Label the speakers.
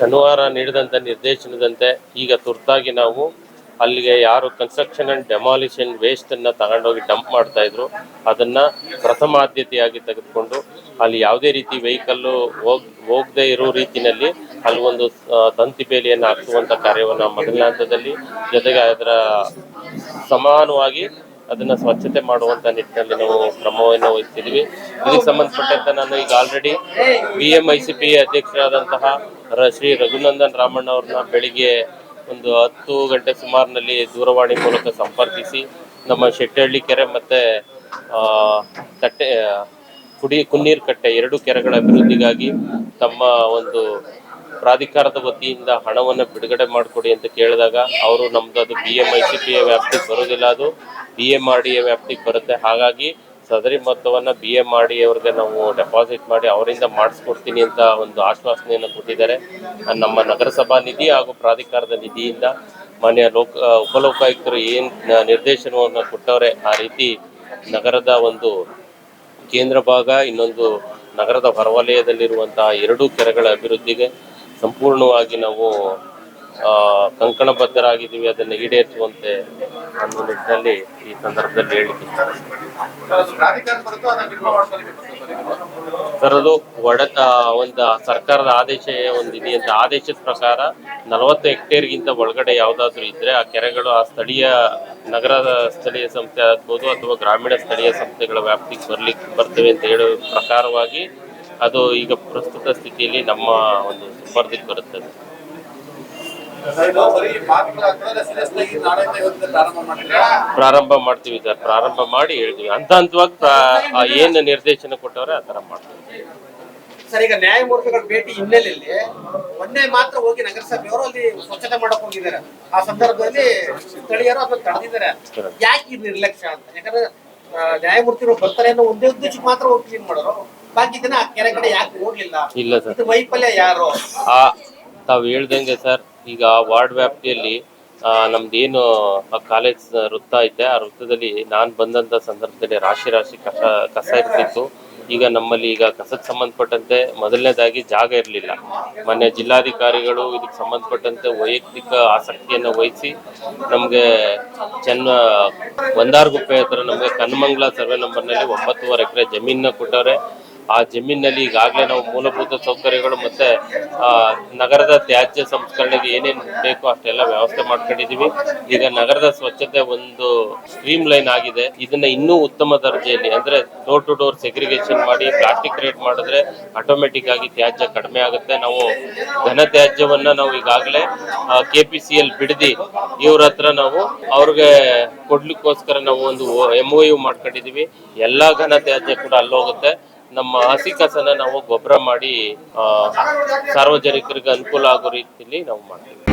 Speaker 1: ಶನಿವಾರ ನೀಡಿದಂತ ನಿರ್ದೇಶನದಂತೆ ಈಗ ತುರ್ತಾಗಿ ನಾವು ಅಲ್ಲಿಗೆ ಯಾರು ಕನ್ಸ್ಟ್ರಕ್ಷನ್ ಅಂಡ್ ಡೆಮಾಲಿಷನ್ ವೇಸ್ಟ್ ಅನ್ನ ತಗೊಂಡೋಗಿ ಡಂಪ್ ಮಾಡ್ತಾ ಇದ್ರು. ಅದನ್ನ ಪ್ರಥಮ ಆದ್ಯತೆಯಾಗಿ ತೆಗೆದುಕೊಂಡು ಅಲ್ಲಿ ಯಾವುದೇ ರೀತಿ ವೆಹಿಕಲ್ಲು ಹೋಗ್, ಹೋಗದೆ ಇರೋ ರೀತಿಯಲ್ಲಿ ಅಲ್ಲಿ ಒಂದು ತಂತಿ ಬೇಲಿಯನ್ನು ಹಾಕುವಂತ ಕಾರ್ಯವನ್ನು ಮೊದಲನೇ ಹಂತದಲ್ಲಿ ಜೊತೆಗೆ ಅದರ ಸಮಾನವಾಗಿ ಅದನ್ನ ಸ್ವಚ್ಛತೆ ಮಾಡುವಂತ ನಿಟ್ಟಿನಲ್ಲಿ ನಾವು ಕ್ರಮವನ್ನು ವಹಿಸ್ತಿದ್ವಿ. ಇದಕ್ಕೆ ಸಂಬಂಧಪಟ್ಟಂತೆ ನಾನು ಈಗ already B M I C P ಅಧ್ಯಕ್ಷರಾದಂತಹ Shri Raghunandan Ramanna ಅವ್ರನ್ನ ಬೆಳಿಗ್ಗೆ ಒಂದು ಹತ್ತು ಗಂಟೆ ಸುಮಾರಿನಲ್ಲಿ ದೂರವಾಣಿ ಮೂಲಕ ಸಂಪರ್ಕಿಸಿ, ನಮ್ಮ ಶೆಟ್ಟಹಳ್ಳಿ ಕೆರೆ ಮತ್ತೆ ತಟ್ಟೆ ಕುಡಿ, ಕುನ್ನೀರ್ ಕಟ್ಟೆ ಎರಡು ಕೆರೆಗಳ ಅಭಿವೃದ್ಧಿಗಾಗಿ ತಮ್ಮ ಒಂದು ಪ್ರಾಧಿಕಾರದ ವತಿಯಿಂದ ಹಣವನ್ನು ಬಿಡುಗಡೆ ಮಾಡಿಕೊಡಿ ಅಂತ ಕೇಳಿದಾಗ ಅವರು ನಮ್ದು ಅದು B M I C P ವ್ಯಾಪ್ತಿಗೆ ಬರೋದಿಲ್ಲ ಅದು. B M R D A ವ್ಯಾಪ್ತಿಗೆ ಬರುತ್ತೆ. ಹಾಗಾಗಿ ಸದರಿ ಮೊತ್ತವನ್ನು ಬಿ ಎಂ ಆರ್ ಡಿ ಅವ್ರಿಗೆ ನಾವು ಡೆಪಾಸಿಟ್ ಮಾಡಿ ಅವರಿಂದ ಮಾಡಿಸ್ಕೊಡ್ತೀನಿ ಅಂತ ಒಂದು ಆಶ್ವಾಸನೆಯನ್ನು ಕೊಟ್ಟಿದ್ದಾರೆ. ನಮ್ಮ ನಗರಸಭಾ ನಿಧಿ ಹಾಗೂ ಪ್ರಾಧಿಕಾರದ ನಿಧಿಯಿಂದ ಮಾನ್ಯ ಲೋಕ ಉಪಲೋಕಾಯುಕ್ತರು ಏನು ನಿರ್ದೇಶನವನ್ನು ಕೊಟ್ಟವ್ರೆ, ಆ ರೀತಿ ನಗರದ ಒಂದು ಕೇಂದ್ರ ಭಾಗ, ಇನ್ನೊಂದು ನಗರದ ಹೊರವಲಯದಲ್ಲಿರುವಂತಹ ಎರಡೂ ಕೆರೆಗಳ ಅಭಿವೃದ್ಧಿಗೆ ಸಂಪೂರ್ಣವಾಗಿ ನಾವು ಕಂಕಣಬದ್ಧರಾಗಿದ್ದೀವಿ, ಅದನ್ನು ಈಡೇರಿಸುವಂತೆ ಅನ್ನೋ ನಿಟ್ಟಿನಲ್ಲಿ ಈ ಸಂದರ್ಭದಲ್ಲಿ
Speaker 2: ಹೇಳಿಕೆ.
Speaker 1: ಸರ್, ಅದು ಒಡ ಒಂದು ಸರ್ಕಾರದ ಆದೇಶ ಒಂದು ಇದೆಯಂತ ಆದೇಶದ ಪ್ರಕಾರ ನಲವತ್ತು ಹೆಕ್ಟೇರ್ಗಿಂತ ಒಳಗಡೆ ಯಾವುದಾದ್ರೂ ಇದ್ರೆ ಆ ಕೆರೆಗಳು ಆ ಸ್ಥಳೀಯ ನಗರದ ಸ್ಥಳೀಯ ಸಂಸ್ಥೆ ಆಗ್ಬೋದು ಅಥವಾ ಗ್ರಾಮೀಣ ಸ್ಥಳೀಯ ಸಂಸ್ಥೆಗಳ ವ್ಯಾಪ್ತಿಗೆ ಬರ್ಲಿಕ್ಕೆ ಬರ್ತವೆ ಅಂತ ಹೇಳುವ ಪ್ರಕಾರವಾಗಿ ಅದು ಈಗ ಪ್ರಸ್ತುತ ಸ್ಥಿತಿಯಲ್ಲಿ ನಮ್ಮ ಒಂದು ಸುಪರ್ದಿಗೆ ಬರುತ್ತದೆ.
Speaker 2: ಪ್ರಾರಂಭ
Speaker 1: ಮಾಡ್ತೀವಿ ಸರ್. ಪ್ರಾರಂಭ ಮಾಡಿ ಹೇಳ್ತೀವಿ. ಹಂತ ಹಂತವಾಗಿ ಏನು ನಿರ್ದೇಶನ ಕೊಟ್ಟವ್ರೆ ಆ ತರ ಮಾಡ್ತೀವಿ.
Speaker 3: ಸರ್ ಈಗ ನ್ಯಾಯಮೂರ್ತಿಗಳ ಭೇಟಿ ಹಿನ್ನೆಲೆಯಲ್ಲಿ ಒಂದೇ ಮಾತ್ರ ಹೋಗಿ ನಗರಸಭೆಯವರು ಅಲ್ಲಿ ಸ್ವಚ್ಛತೆ ಮಾಡಕ್ ಹೋಗಿದ್ದಾರೆ. ಆ ಸಂದರ್ಭದಲ್ಲಿ ಸ್ಥಳೀಯರು ಅದನ್ನ ತಡೆದಿದ್ದಾರೆ. ಯಾಕೆ ಈ ನಿರ್ಲಕ್ಷ್ಯ ಅಂತ? ಯಾಕಂದ್ರೆ ನ್ಯಾಯಮೂರ್ತಿಗಳು ಬರ್ತಾರೆ ಅನ್ನೋ ಒಂದೇ ಉದ್ದೇಶಕ್ಕೆ ಮಾತ್ರ ಹೋಗಿ ಕ್ಲೀನ್ ಮಾಡೋರು. ಬಾಕಿ ದಿನ ಕೆರೆ ಕಡೆ ಯಾಕೆ ಹೋಗ್ಲಿಲ್ಲ?
Speaker 1: ಇಲ್ಲ ಸರ್.
Speaker 3: ವೈಫಲ್ಯ ಯಾರು?
Speaker 1: ತಾವು ಹೇಳ್ದಂಗೆ ಸರ್ ಈಗ ವಾರ್ಡ್ ವ್ಯಾಪ್ತಿಯಲ್ಲಿ ನಮ್ದು ನಮ್ದೇನು ಕಾಲೇಜ್ ವೃತ್ತ ಐತೆ, ಆ ವೃತ್ತದಲ್ಲಿ ನಾನು ಬಂದಂತ ಸಂದರ್ಭದಲ್ಲಿ ರಾಶಿ ರಾಶಿ ಕಸ ಕಸ ಇರ್ತಿತ್ತು. ಈಗ ನಮ್ಮಲ್ಲಿ ಈಗ ಕಸಕ್ಕೆ ಸಂಬಂಧಪಟ್ಟಂತೆ ಮೊದಲನೇದಾಗಿ ಜಾಗ ಇರಲಿಲ್ಲ. ಮೊನ್ನೆ ಜಿಲ್ಲಾಧಿಕಾರಿಗಳು ಇದಕ್ಕೆ ಸಂಬಂಧಪಟ್ಟಂತೆ ವೈಯಕ್ತಿಕ ಆಸಕ್ತಿಯನ್ನು ವಹಿಸಿ ನಮಗೆ ಚೆನ್ನ ಒಂದಾರ್ಗುಪ್ಪೆ ಹತ್ರ ನಮಗೆ ಕನ್ಮಂಗ್ಲ ಸರ್ವೆ ನಂಬರ್ನಲ್ಲಿ ಒಂಬತ್ತುವರೆ ಎಕರೆ ಜಮೀನನ್ನ ಕೊಟ್ಟವ್ರೆ. ಆ ಜಮೀನಿನಲ್ಲಿ ಈಗಾಗಲೇ ನಾವು ಮೂಲಭೂತ ಸೌಕರ್ಯಗಳು ಮತ್ತೆ ನಗರದ ತ್ಯಾಜ್ಯ ಸಂಸ್ಕರಣೆಗೆ ಏನೇನು ಬೇಕೋ ಅಷ್ಟೆಲ್ಲ ವ್ಯವಸ್ಥೆ ಮಾಡ್ಕೊಂಡಿದೀವಿ. ಈಗ ನಗರದ ಸ್ವಚ್ಛತೆ ಒಂದು ಸ್ಟ್ರೀಮ್ ಲೈನ್ ಆಗಿದೆ. ಇದನ್ನ ಇನ್ನೂ ಉತ್ತಮ ದರ್ಜೆಯಲ್ಲಿ, ಅಂದ್ರೆ ಡೋರ್ ಟು ಡೋರ್ ಸೆಗ್ರಿಗೇಷನ್ ಮಾಡಿ ಪ್ಲಾಸ್ಟಿಕ್ ಕ್ರಿಯೇಟ್ ಮಾಡಿದ್ರೆ ಆಟೋಮೆಟಿಕ್ ಆಗಿ ತ್ಯಾಜ್ಯ ಕಡಿಮೆ ಆಗುತ್ತೆ. ನಾವು ಘನ ತ್ಯಾಜ್ಯವನ್ನ ನಾವು ಈಗಾಗಲೇ K P C L Bidadi, ಇವ್ರ ಹತ್ರ ನಾವು ಅವ್ರಿಗೆ ಕೊಡ್ಲಿಕ್ಕೋಸ್ಕರ ನಾವು ಒಂದು ಎಂ ಒ ಯು ಮಾಡ್ಕೊಂಡಿದೀವಿ. ಎಲ್ಲಾ ಘನ ತ್ಯಾಜ್ಯ ಕೂಡ ಅಲ್ಲೋಗುತ್ತೆ. ನಮ್ಮ ಹಸಿ ಕಸನ ನಾವು ಗೊಬ್ಬರ ಮಾಡಿ ಸಾರ್ವಜನಿಕರಿಗೆ ಅನುಕೂಲ ಆಗೋ ರೀತಿಯಲ್ಲಿ ನಾವು ಮಾಡ್ತೀವಿ.